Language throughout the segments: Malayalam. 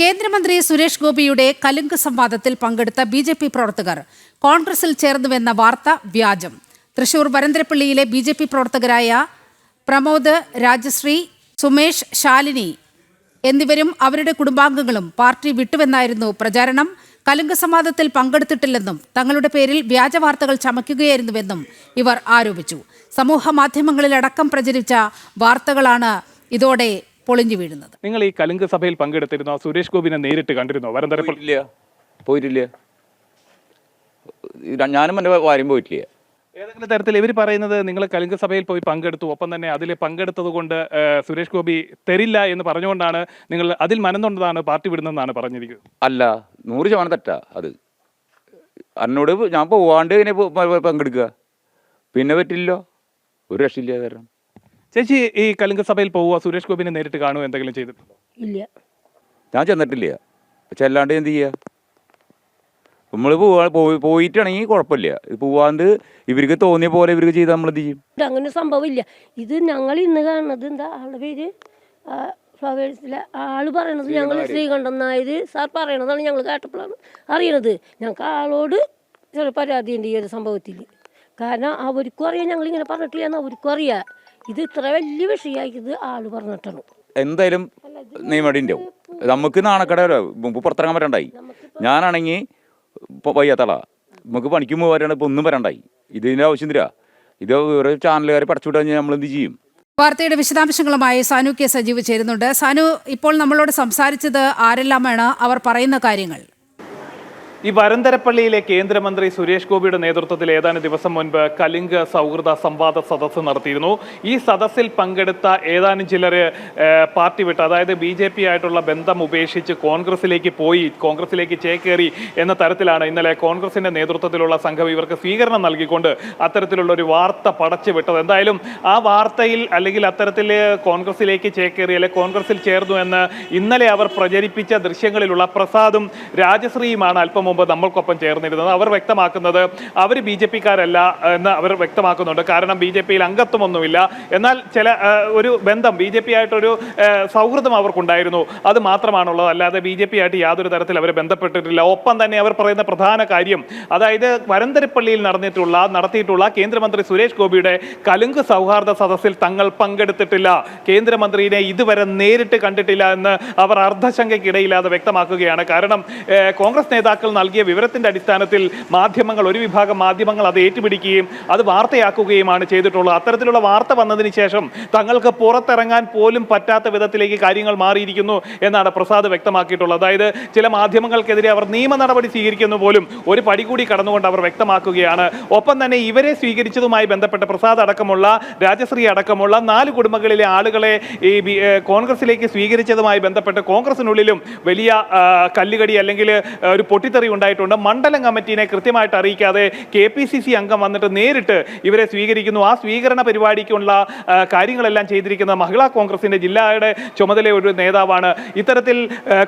കേന്ദ്രമന്ത്രി സുരേഷ് ഗോപിയുടെ കലുങ്ക് സംവാദത്തിൽ പങ്കെടുത്ത ബി ജെ പി പ്രവർത്തകർ കോൺഗ്രസിൽ ചേർന്നുവെന്ന വാർത്ത വ്യാജം. തൃശൂർ വരന്തരപ്പള്ളിയിലെ ബി ജെ പി പ്രവർത്തകരായ പ്രമോദ് രാജശ്രീ സുമേഷ് ശാലിനി എന്നിവരും അവരുടെ കുടുംബാംഗങ്ങളും പാർട്ടി വിട്ടുവെന്നായിരുന്നു പ്രചാരണം. കലുങ്ക് സംവാദത്തിൽ പങ്കെടുത്തിട്ടില്ലെന്നും തങ്ങളുടെ പേരിൽ വ്യാജ വാർത്തകൾ ചമയ്ക്കുകയായിരുന്നുവെന്നും ഇവർ ആരോപിച്ചു. സമൂഹ മാധ്യമങ്ങളിലടക്കം പ്രചരിച്ച വാർത്തകളാണ് ഇതോടെ പൊളിഞ്ഞു വീഴുന്നത്. നിങ്ങൾ ഈ കലുങ്ക് സഭയിൽ പങ്കെടുത്തിരുന്നോ? സുരേഷ് ഗോപിനെ നേരിട്ട് കണ്ടിരുന്നോ? വരം പോയിട്ടില്ല. പോയിട്ടില്ല. ഞാനും എന്റെ ഭാര്യയും പോയിട്ടില്ല. ഏതെങ്കിലും തരത്തിൽ ഇവർ പറയുന്നത് നിങ്ങൾ കലുങ്ക് സഭയിൽ പോയി പങ്കെടുത്തു ഒപ്പം തന്നെ അതിൽ പങ്കെടുത്തത് കൊണ്ട് സുരേഷ് ഗോപി തരില്ല എന്ന് പറഞ്ഞുകൊണ്ടാണ് നിങ്ങൾ അതിൽ മനന്നുകൊണ്ടതാണ് പാർട്ടി വിടുന്നതെന്നാണ് പറഞ്ഞിരിക്കുന്നത്. അല്ല നൂറ് ശതമാനം തെറ്റാ അത്. എന്നോട് ഞാൻ പോവാണ്ട് ഇങ്ങനെ പങ്കെടുക്കുക. പിന്നെ പറ്റില്ലല്ലോ. ഒരു രക്ഷയില്ല കാരണം. ചേച്ചി ഈ കലുങ്ക സഭയിൽ പോവുക സുരേഷ് ഗോപിനെ നേരിട്ട് കാണുക എന്തെങ്കിലും ചെയ്തിട്ടുണ്ടോ? ഇല്ല. ഞാൻ ചെന്നിട്ടില്ല. പക്ഷെ അല്ലാണ്ട് എന്ത് ചെയ്യുക നമ്മൾ പോവാ പോയി പോയിട്ടാണെങ്കിൽ കുഴപ്പമില്ല. ഇത് പോവാണ്ട് ഇവർക്ക് തോന്നിയ പോലെ ഇവർക്ക് ചെയ്താൽ നമ്മൾ എന്ത് ചെയ്യും? ഇത് അങ്ങനെ സംഭവമില്ല. ഇത് ഞങ്ങൾ ഇന്ന് കാണുന്നത് എന്താ ആളുടെ പേര്? ആ, ഫ്ലവേഴ്സിലെ ആൾ പറയണത് ഞങ്ങൾ ശ്രീകണ്ഠൻ നായർ സാർ പറയണതാണ് ഞങ്ങൾ കേട്ടപ്പോഴാണ് അറിയണത്. ഞങ്ങൾക്ക് ആളോട് ചെറിയ പരാതി ഉണ്ട് ഈ ഒരു സംഭവത്തിൽ. കാരണം അവർക്കും അറിയാം ഞങ്ങൾ ഇങ്ങനെ പറഞ്ഞിട്ടില്ല എന്ന് അവർക്കും അറിയാം. ഇത് ഇത്ര വലിയ വിഷയമാക്കിയത് ആൾ പറഞ്ഞിട്ടാണ് എന്തായാലും നിയമടി നമുക്ക് നാണക്കട മുമ്പ് പുറത്തിറങ്ങാൻ പറ്റണ്ടായി ഞാനാണെങ്കിൽ ഇപ്പോൾ വയ്യാത്തള. നമുക്ക് പണിക്ക് പോകാനാണ് ഇപ്പോൾ ഒന്നും വരണ്ടായി. ഇതിന്റെ തരാ ഇത് വേറെ ചാനലുകാരെ പടച്ചുവിട്ട് കഴിഞ്ഞാൽ നമ്മൾ എന്ത് ചെയ്യും? വാർത്തയുടെ വിശദാംശങ്ങളുമായി സാനു കെ സജീവ് ചേരുന്നുണ്ട്. സാനു ഇപ്പോൾ നമ്മളോട് സംസാരിച്ചത് ആരെല്ലാമാണ്? അവർ പറയുന്ന കാര്യങ്ങൾ. ഈ വരന്തരപ്പള്ളിയിലെ കേന്ദ്രമന്ത്രി സുരേഷ് ഗോപിയുടെ നേതൃത്വത്തിൽ ഏതാനും ദിവസം മുൻപ് കലിംഗ സൗഹൃദ സംവാദ സദസ്സ് നടത്തിയിരുന്നു. ഈ സദസ്സിൽ പങ്കെടുത്ത ഏതാനും ചിലർ പാർട്ടി വിട്ട് അതായത് ബി ജെ പി ആയിട്ടുള്ള ബന്ധം ഉപേക്ഷിച്ച് കോൺഗ്രസിലേക്ക് പോയി കോൺഗ്രസിലേക്ക് ചേക്കേറി എന്ന തരത്തിലാണ് ഇന്നലെ കോൺഗ്രസിന്റെ നേതൃത്വത്തിലുള്ള സംഘം ഇവർക്ക് സ്വീകരണം നൽകിക്കൊണ്ട് അത്തരത്തിലുള്ള ഒരു വാർത്ത പടച്ചു വിട്ടത്. എന്തായാലും ആ വാർത്തയിൽ അല്ലെങ്കിൽ അത്തരത്തിൽ കോൺഗ്രസിലേക്ക് ചേക്കേറി അല്ലെങ്കിൽ കോൺഗ്രസിൽ ചേർന്നു എന്ന് ഇന്നലെ അവർ പ്രചരിപ്പിച്ച ദൃശ്യങ്ങളിലുള്ള പ്രസാദും രാജശ്രീയുമാണ് അല്പം മുമ്പ് നമ്മൾക്കൊപ്പം ചേർന്നിരുന്നത്. അവർ വ്യക്തമാക്കുന്നത് അവർ ബി ജെ പിക്കാരല്ല എന്ന് അവർ വ്യക്തമാക്കുന്നുണ്ട്. കാരണം ബി ജെ പിയിൽ അംഗത്വമൊന്നുമില്ല. എന്നാൽ ചില ഒരു ബന്ധം ബി ജെ പി ആയിട്ടൊരു സൗഹൃദം അവർക്കുണ്ടായിരുന്നു. അത് മാത്രമാണുള്ളത്. അല്ലാതെ ബി ജെ പി ആയിട്ട് യാതൊരു തരത്തിൽ അവർ ബന്ധപ്പെട്ടിട്ടില്ല. ഒപ്പം തന്നെ അവർ പറയുന്ന പ്രധാന കാര്യം അതായത് വരന്തരപ്പള്ളിയിൽ നടന്നിട്ടുള്ള നടത്തിയിട്ടുള്ള കേന്ദ്രമന്ത്രി സുരേഷ് ഗോപിയുടെ കലുങ്ക് സൗഹാർദ്ദ സദസ്സിൽ തങ്ങൾ പങ്കെടുത്തിട്ടില്ല. കേന്ദ്രമന്ത്രിയെ ഇതുവരെ നേരിട്ട് കണ്ടിട്ടില്ല എന്ന് അവർ അർദ്ധശങ്കയ്ക്കിടയില്ലാതെ വ്യക്തമാക്കുകയാണ്. കാരണം കോൺഗ്രസ് നേതാക്കൾ നൽകിയ വിവരത്തിന്റെ അടിസ്ഥാനത്തിൽ മാധ്യമങ്ങൾ ഒരു വിഭാഗം മാധ്യമങ്ങൾ അത് ഏറ്റുപിടിക്കുകയും അത് വാർത്തയാക്കുകയുമാണ് ചെയ്തിട്ടുള്ളത്. അത്തരത്തിലുള്ള വാർത്ത വന്നതിന് ശേഷം തങ്ങൾക്ക് പുറത്തിറങ്ങാൻ പോലും പറ്റാത്ത വിധത്തിലേക്ക് കാര്യങ്ങൾ മാറിയിരിക്കുന്നു എന്നാണ് പ്രസാദ് വ്യക്തമാക്കിയിട്ടുള്ളത്. അതായത് ചില മാധ്യമങ്ങൾക്കെതിരെ അവർ നിയമ നടപടി സ്വീകരിക്കുന്നു പോലും ഒരു പടി കൂടി കടന്നുകൊണ്ട് അവർ വ്യക്തമാക്കുകയാണ്. ഒപ്പം തന്നെ ഇവരെ സ്വീകരിച്ചതുമായി ബന്ധപ്പെട്ട് പ്രസാദ് അടക്കമുള്ള രാജശ്രീ അടക്കമുള്ള നാല് കുടുംബങ്ങളിലെ ആളുകളെ ഈ കോൺഗ്രസിലേക്ക് സ്വീകരിച്ചതുമായി ബന്ധപ്പെട്ട് കോൺഗ്രസിനുള്ളിലും വലിയ കല്ലുകടി അല്ലെങ്കിൽ ഒരു പൊട്ടിത്തെറി ഉണ്ടായിട്ടുണ്ട്. മണ്ഡലം കമ്മിറ്റീനെ കൃത്യമായിട്ട് അറിയിക്കാതെ കെ പി സി സി അംഗം വന്നിട്ട് നേരിട്ട് ഇവരെ സ്വീകരിക്കുന്നു. ആ സ്വീകരണ പരിപാടിക്കുള്ള കാര്യങ്ങളെല്ലാം ചെയ്തിരിക്കുന്ന മഹിളാ കോൺഗ്രസിന്റെ ജില്ലയുടെ ചുമതല ഒരു നേതാവാണ്. ഇത്തരത്തിൽ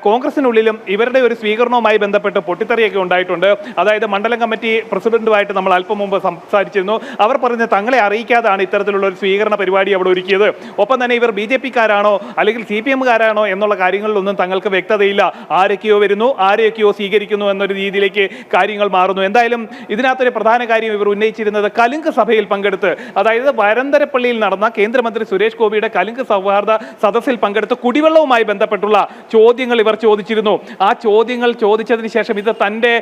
കോൺഗ്രസിനുള്ളിലും ഇവരുടെ ഒരു സ്വീകരണവുമായി ബന്ധപ്പെട്ട് പൊട്ടിത്തെറിയൊക്കെ ഉണ്ടായിട്ടുണ്ട്. അതായത് മണ്ഡലം കമ്മിറ്റി പ്രസിഡന്റുമായിട്ട് നമ്മൾ അല്പം മുമ്പ് സംസാരിച്ചിരുന്നു. അവർ പറഞ്ഞ് തങ്ങളെ അറിയിക്കാതാണ് ഇത്തരത്തിലുള്ള ഒരു സ്വീകരണ പരിപാടി അവിടെ ഒരുക്കിയത്. ഒപ്പം തന്നെ ഇവർ ബി ജെ പിക്കാരാണോ അല്ലെങ്കിൽ സി പി എമ്മുകാരാണോ എന്നുള്ള കാര്യങ്ങളിലൊന്നും തങ്ങൾക്ക് വ്യക്തതയില്ല. ആരൊക്കെയോ വരുന്നു ആരെയൊക്കെയോ സ്വീകരിക്കുന്നു എന്നൊരു രീതിയിലേക്ക് കാര്യങ്ങൾ മാറുന്നു. എന്തായാലും ഇതിനകത്തൊരു പ്രധാന കാര്യം ഇവർ ഉന്നയിച്ചിരുന്നത് കലുങ്ക് സഭയിൽ പങ്കെടുത്ത് അതായത് വരന്തരപ്പള്ളിയിൽ നടന്ന കേന്ദ്രമന്ത്രി സുരേഷ് ഗോപിയുടെ കലുങ്ക് സൗഹാർദ്ദ സദസ്സിൽ പങ്കെടുത്ത് കുടിവെള്ളവുമായി ബന്ധപ്പെട്ടുള്ള ചോദ്യങ്ങൾ ഇവർ ചോദിച്ചിരുന്നു. ആ ചോദ്യങ്ങൾ ചോദിച്ചതിന് ശേഷം ഇത് തന്റെ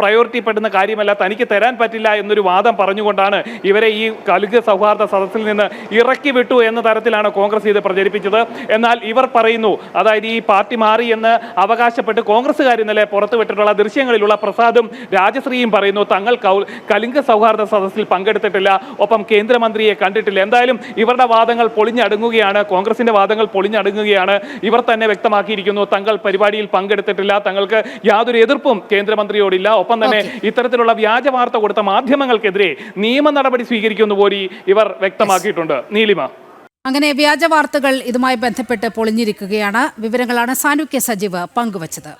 പ്രയോറിറ്റി പെടുന്ന കാര്യമല്ല തനിക്ക് തരാൻ പറ്റില്ല എന്നൊരു വാദം പറഞ്ഞുകൊണ്ടാണ് ഇവരെ ഈ കലുങ്ക് സൗഹാർദ്ദ സദസ്സിൽ നിന്ന് ഇറക്കി വിട്ടു എന്ന തരത്തിലാണ് കോൺഗ്രസ് ഇത് പ്രചരിപ്പിച്ചത്. എന്നാൽ ഇവർ പറയുന്നു അതായത് ഈ പാർട്ടി മാറി എന്ന് അവകാശപ്പെട്ട് കോൺഗ്രസ്സുകാർ ഇന്നലെ പുറത്തുവിട്ടിട്ടുള്ള ദൃശ്യങ്ങളിലുള്ള പ്രസാദും രാജശ്രീയും പറയുന്നു തങ്ങൾ കലിംഗ സൗഹാർദ്ദ സദസ്സിൽ പങ്കെടുത്തിട്ടില്ല. ഒപ്പം കേന്ദ്രമന്ത്രിയെ കണ്ടിട്ടില്ല. എന്തായാലും ഇവരുടെ വാദങ്ങൾ പൊളിഞ്ഞടുങ്ങുകയാണ്. കോൺഗ്രസിന്റെ വാദങ്ങൾ പൊളിഞ്ഞടുങ്ങുകയാണ്. ഇവർ തന്നെ വ്യക്തമാക്കിയിരിക്കുന്നു തങ്ങൾ പരിപാടിയിൽ പങ്കെടുത്തിട്ടില്ല. തങ്ങൾക്ക് യാതൊരു എതിർപ്പും കേന്ദ്രമന്ത്രിയോടില്ല. ഒപ്പം തന്നെ ഇത്തരത്തിലുള്ള വ്യാജ വാർത്ത കൊടുത്ത മാധ്യമങ്ങൾക്കെതിരെ നിയമ നടപടി സ്വീകരിക്കുന്നു പോലും ഇവർ വ്യക്തമാക്കിയിട്ടുണ്ട്. നീലിമ. അങ്ങനെ വ്യാജ വാർത്തകൾ ഇതുമായി ബന്ധപ്പെട്ട് പൊളിഞ്ഞിരിക്കുകയാണ്. വിവരങ്ങളാണ് സാനുക്യ സജീവ് പങ്കുവച്ചത്.